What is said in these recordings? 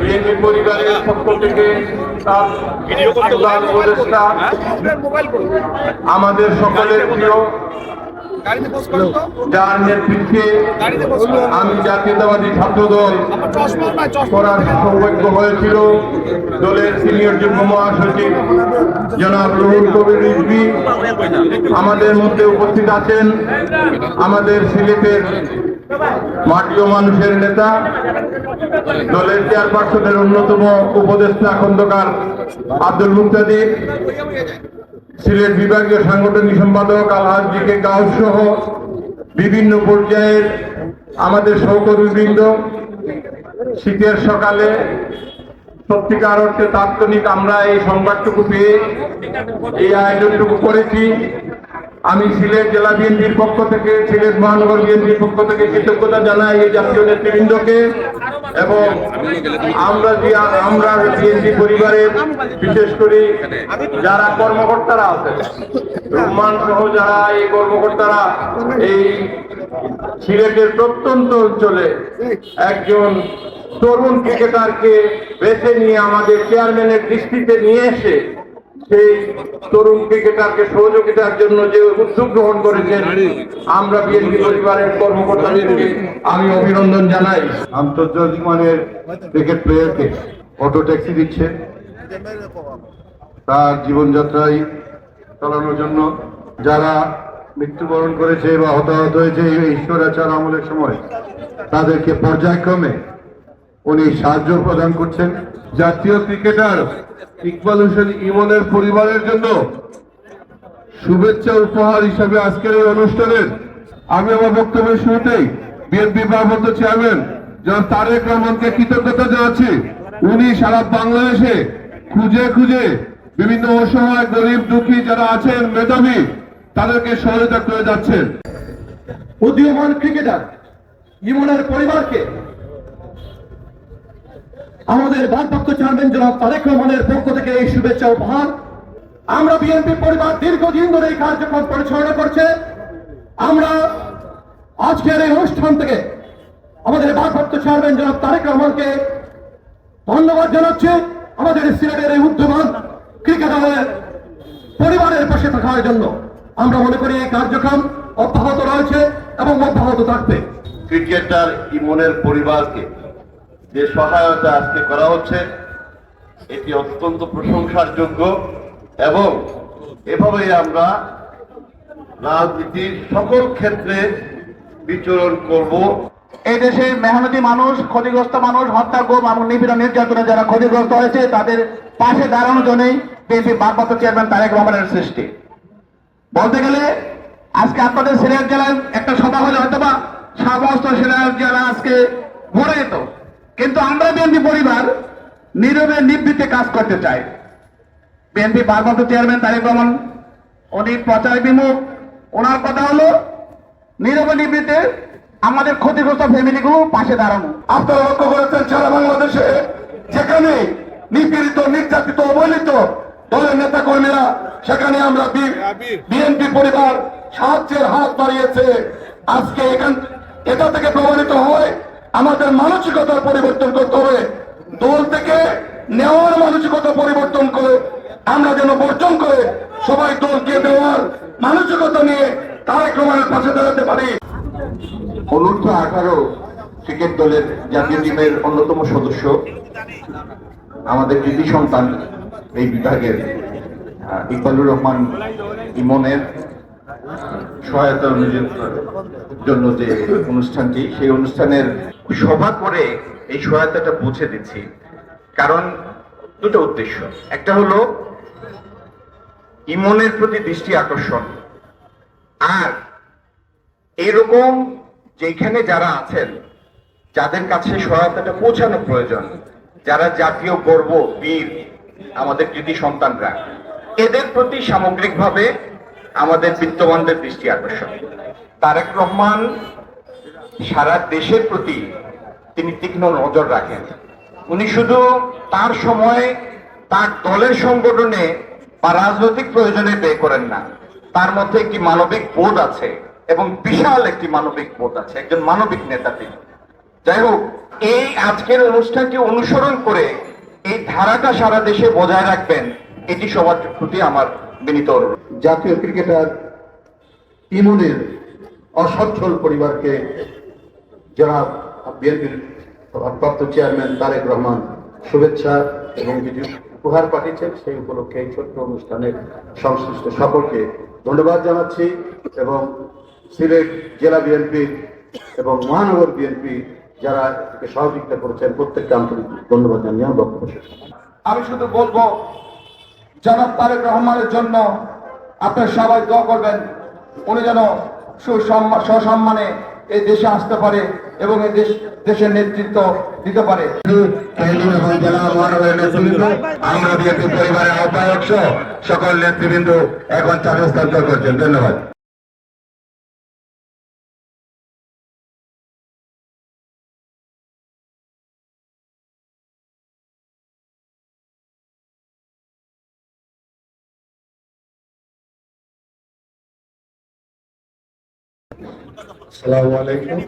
BNP পরিবারের পক্ষ থেকে তার আমাদের সকলের প্রিয়, যার নেতৃত্বে আমি জাতীয়তাবাদী ছাত্র দল করার সৌভাগ্য হয়েছিল। দলের সিনিয়র যুগ্ম মহাসচিব জনাব রুহুল কবির রিজভী আমাদের মধ্যে উপস্থিত আছেন। আমাদের সিলেটের মাটিও মানুষের নেতা, দলের চেয়ারপারসনের অন্যতম উপদেষ্টা খন্দকার আব্দুল মুক্তাদির সিলেট বিভাগীয় সাংগঠনিক সম্পাদক আলহাজ জি কে গাউস সহ বিভিন্ন পর্যায়ের আমাদের সহকর্মীবৃন্দ, শীতের সকালে সত্যিকার অর্থে তাৎক্ষণিক আমরা এই সংবাদটুকু পেয়ে এই আয়োজনটুকু করেছি। আমি সিলেট জেলা বিএনপির পক্ষ থেকে, সিলেট মহানগর বিএনপির পক্ষ থেকে কৃতজ্ঞতা জানাই এই জাতীয় নেতৃবৃন্দকে এবং আমরা যে, আমরা বিএনপি পরিবারের, বিশেষ করে যারা কর্মকর্তারা আছেন রহমান সহ যারা এই কর্মকর্তারা, এই সিলেটের প্রত্যন্ত অঞ্চলে একজন তরুণ ক্রিকেটারকে বেছে নিয়ে আমাদের চেয়ারম্যানের দৃষ্টিতে নিয়ে এসে সেই তরুণ ক্রিকেটারকে সহযোগিতার জন্য যে উদ্যোগ গ্রহণ করেছেন, আমরা বিএনপি পরিবারের কর্মকর্তাদেরকে আমি অভিনন্দন জানাই। আন্তর্জাতিক মানের ক্রিকেট প্লেয়ারকে অটো ট্যাক্সি দিচ্ছে। তার জীবনযাত্রায় চালানোর জন্য যারা মৃত্যুবরণ করেছে বা হতাহত হয়েছে এই ঈশ্বরাচার আমলের সময়, তাদেরকে পর্যায়ক্রমে উনি সাহায্য প্রদান করছেন। জাতীয় ক্রিকেটার ইকবাল হোসেন ইমনের পরিবারের জন্য শুভেচ্ছা উপহার হিসাবে আজকের এই অনুষ্ঠানের আমি আমার বক্তব্যের শুরুতেই বিএনপি ভারপ্রাপ্ত চেয়ারম্যান জনাব তারেক রহমানকে কৃতজ্ঞতা জানাচ্ছি। উনি সারা বাংলাদেশে খুঁজে খুঁজে বিভিন্ন অসহায়, গরিব, দুঃখী যারা আছেন, মেধাবী, তাদেরকে সহযোগিতা করে যাচ্ছেন। উদীয়মান ক্রিকেটার ইমনের পরিবারকে আমাদের ভারপ্রাপ্ত চেয়ারম্যান জনাব তারেক রহমানের পক্ষ থেকে এই শুভেচ্ছা উপহার। আমরা বিএনপি পরিবার দীর্ঘদিন ধরে এই কার্যক্রম পরিচালনা করছে। আমরা আজকের এই অনুষ্ঠান থেকে আমাদের ভারপ্রাপ্ত চেয়ারম্যান জনাব তারেক রহমানকে ধন্যবাদ জানাচ্ছি। আমাদের সিলেটের এই উদ্যমান ক্রিকেটারের পরিবারের পাশে থাকার জন্য আমরা মনে করি এই কার্যক্রম অব্যাহত রয়েছে এবং অব্যাহত থাকবে। ক্রিকেটার ইমনের পরিবারকে যে সহায়তা আজকে করা হচ্ছে, এটি অত্যন্ত প্রশংসার যোগ্য এবং এভাবেই আমরা রাজনীতির সকল ক্ষেত্রে বিচরণ করব। এই দেশের মেহনতি মানুষ, ক্ষতিগ্রস্ত মানুষ, হত্যা গুম এবং নিপীড়ন, নির্যাতনে যারা ক্ষতিগ্রস্ত হয়েছে, তাদের পাশে দাঁড়ানোর জন্যই বিএনপি ভারপ্রাপ্ত চেয়ারম্যান তারেক রহমানের সৃষ্টি। বলতে গেলে, আজকে আপনাদের সিলেট জেলায় একটা সভা হলে হয়তো বা সমস্ত সিলেট জেলা আজকে ভরে যেত। কিন্তু আমরা বিএনপি পরিবার নীরবে নিবৃত্তে কাজ করতে চাই। বিএনপি ভারপ্রাপ্ত চেয়ারম্যান তারেক রহমান উনি প্রচার বিমুখ। ওনার কথা হলো নীরবে নিবৃত্তে আমাদের ক্ষতিগ্রস্ত ফ্যামিলিগুলো পাশে দাঁড়ানো। আপনারা লক্ষ্য করেছেন সারা বাংলাদেশে যেখানে নিপীড়িত নির্যাতিত অবহেলিত দলের নেতা কর্মীরা সেখানে আমরা বিএনপি পরিবার সাহায্যের হাত বাড়িয়েছে। আজকে এখান এটা থেকে প্রমাণিত হয় আমাদের মানসিকতার পরিবর্তন করতে হবে। দল থেকে নেওয়ার মানসিকতা পরিবর্তন করে, আমরা যেন বর্জন করে সবাই দলকে দেওয়ার মানসিকতা নিয়ে তারেক রহমানের পাশে দাঁড়াতে পারি। অনূর্ধ্ব আঠারো ক্রিকেট দলের জাতীয় টিমের অন্যতম সদস্য আমাদের কৃতি সন্তান এই বিভাগের ইকবালুর রহমান ইমনের। সহায়তা অনুযায়ী- জন্য যে অনুষ্ঠানটি, সেই অনুষ্ঠানের সভা করে এই সহায়তাটা পৌঁছে দিচ্ছি। কারণ দুটো উদ্দেশ্য। একটা হলো ইমনের প্রতি দৃষ্টি আকর্ষণ। আর এরকম যেখানে যারা আছেন, যাদের কাছে সহায়তাটা পৌঁছানো প্রয়োজন, যারা জাতীয় গর্ব, বীর, আমাদের কৃতি সন্তানরা, এদের প্রতি সামগ্রিকভাবে আমাদের বিত্তবানদের দৃষ্টি আকর্ষণ। তারেক রহমান সারা দেশের প্রতি তিনি তীক্ষ্ণ নজর রাখেন। উনি শুধু তার সময়, তার দলের সংগঠনে বা রাজনৈতিক প্রয়োজনে ব্যয় করেন না। তার মধ্যে একটি মানবিক বোধ আছে এবং বিশাল একটি মানবিক বোধ আছে, একজন মানবিক নেতা তিনি। যাই হোক, এই আজকের অনুষ্ঠানকে অনুসরণ করে এই ধারাটা সারা দেশে বজায় রাখবেন, এটি সবার প্রতি আমার বিনীত জাতীয় ক্রিকেটার ইমনের অসচ্ছল পরিবারকে যারা বিএনপির ভারপ্রাপ্ত চেয়ারম্যান তারেক রহমান শুভেচ্ছা এবং কিছু উপহার পাঠিয়েছেন। সেই উপলক্ষে এই ছোট্ট অনুষ্ঠানের সংশ্লিষ্ট সকলকে ধন্যবাদ জানাচ্ছি এবং সিলেট জেলা বিএনপি এবং মহানগর বিএনপি যারা সহযোগিতা করেছেন, প্রত্যেককে আন্তরিক ধন্যবাদ জানিয়ে বক্তব্য আমি শুধু বলব জনাব তারেক রহমানের জন্য আপনার সবাই দোয়া করবেন। উনি যেন সুসম্মান এই দেশে আসতে পারে এবং এই দেশ দেশের নেতৃত্ব দিতে পারে। আমরা বিএনপি পরিবারের আহ্বায়ক সকল নেতৃবৃন্দ এখন চাপ হস্তান্তর করছেন। ধন্যবাদ। আসসালামু আলাইকুম।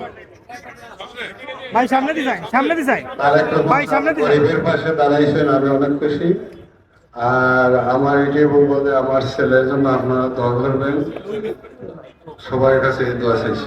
ভাই সামনে দি যাই সামনে দি যাই ভাই, সামনে দি। গরিবের পাশে দাঁড়াইছেন আমি অনেক খুশি। আর আমার এটি বলব যে আমার ছেলের জন্য আপনারা দোয়া করবেন। সবার কাছে দোয়া চাইছি।